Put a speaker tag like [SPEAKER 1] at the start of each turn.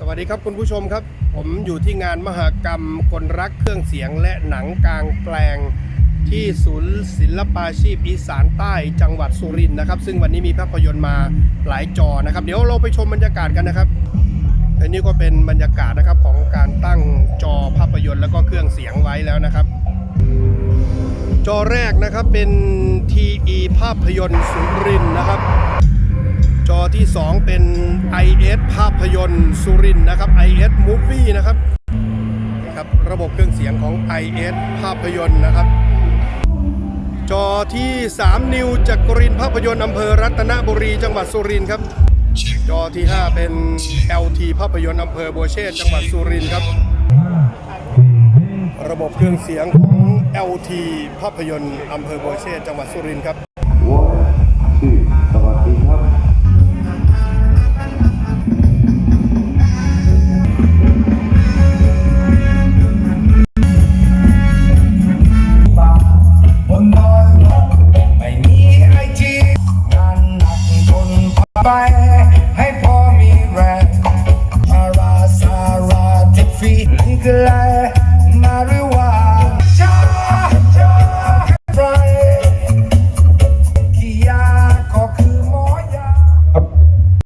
[SPEAKER 1] สวัสดีครับคุณผู้ชมครับ ผมอยู่ที่งานมหกรรมคนรักเครื่องเสียงและหนังกลางแปลงที่ศูนย์ศิลปาชีพอีสานใต้จังหวัดสุรินทร์นะครับ ซึ่งวันนี้มีภาพยนตร์มาหลายจอนะครับ เดี๋ยวเราไปชมบรรยากาศกันนะครับอันนี้ก็เป็นบรรยากาศนะครับของการตั้งจอภาพยนตร์แล้วก็เครื่องเสียงไว้แล้วนะครับ จอแรกนะครับเป็น TE ภาพยนตร์สุรินทร์นะครับ ที่ 2 เป็น IS ภาพยนตร์สุรินนะครับ IS Movie นะครับนะครับ ระบบเครื่องเสียงของ IS ภาพยนตร์นะครับ จอที่ 3 นิวจากกรินภาพยนตร์อำเภอรัตนบุรีจังหวัดสุรินครับ จอที่ 5 เป็น LT ภาพยนตร์อำเภอบัวเชษจังหวัดสุรินครับ ระบบเครื่องเสียงของ LT ภาพยนตร์อำเภอบัวเชษจังหวัดสุรินครับ
[SPEAKER 2] ชื่อ
[SPEAKER 3] ไปให้พอมีแรงอาราสาราเทคฟีนี่คือไล